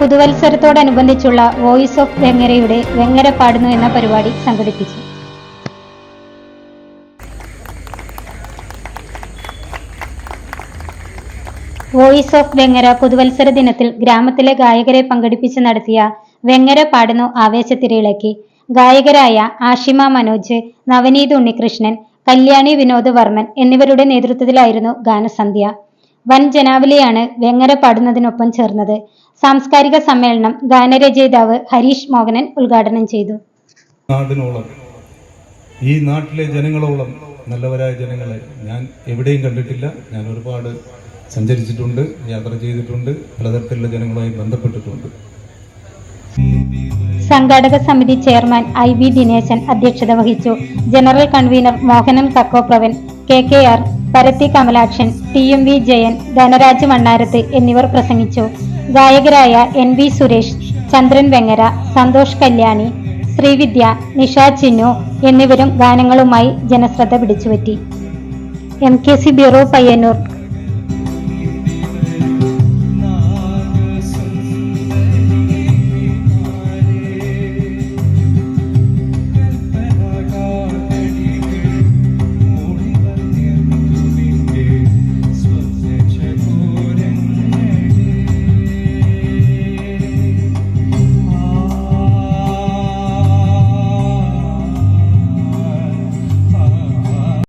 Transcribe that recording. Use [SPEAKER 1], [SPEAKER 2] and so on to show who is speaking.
[SPEAKER 1] പുതുവത്സരത്തോടനുബന്ധിച്ചുള്ള voice of വെങ്ങരയുടെ വെങ്ങര പാടുന്നു എന്ന പരിപാടി സംഘടിപ്പിച്ചു. വോയിസ് ഓഫ് വെങ്ങര പുതുവത്സര ദിനത്തിൽ ഗ്രാമത്തിലെ ഗായകരെ പങ്കെടുപ്പിച്ച് നടത്തിയ വെങ്ങര പാടുന്നു ആവേശത്തിരയിളക്കി. ഗായകരായ ആഷിമ മനോജ് നവനീത് ഉണ്ണികൃഷ്ണൻ കല്യാണി വിനോദ് വർമ്മൻ എന്നിവരുടെ നേതൃത്വത്തിലായിരുന്നു ഗാനസന്ധ്യ. വൻ ജനാവലിയാണ് വെങ്ങര പാടുന്നതിനൊപ്പം ചേർന്നത്. സാംസ്കാരിക സമ്മേളനം ഗാനരചയിതാവ് ഹരീഷ് മോഹനൻ ഉദ്ഘാടനം ചെയ്തു.
[SPEAKER 2] നാടിനോളം ഈ നാട്ടിലെ ജനങ്ങളോളം നല്ലവരായ ജനങ്ങളെ ഞാൻ എവിടെയും കണ്ടിട്ടില്ല. ഞാൻ ഒരുപാട് സഞ്ചരിച്ചിട്ടുണ്ട് യാത്ര ചെയ്തിട്ടുണ്ട് പലതരത്തിലുള്ള ജനങ്ങളുമായി ബന്ധപ്പെട്ടിട്ടുണ്ട്.
[SPEAKER 1] സംഘാടക സമിതി ചെയർമാൻ ഐ വി ദിനേശൻ അധ്യക്ഷത വഹിച്ചു. General convener Mohanan Kakkopravan K K R Parathi Kamalakshan T M V Jayan Dhanaraj Mannarath എന്നിവർ പ്രസംഗിച്ചു. ഗായകരായ എൻ വി സുരേഷ് ചന്ദ്രൻ വെങ്ങര സന്തോഷ് കല്യാണി ശ്രീവിദ്യ നിഷ ചിന്നു എന്നിവരും ഗാനങ്ങളുമായി ജനശ്രദ്ധ പിടിച്ചുപറ്റി. M K C bureau Payyanur.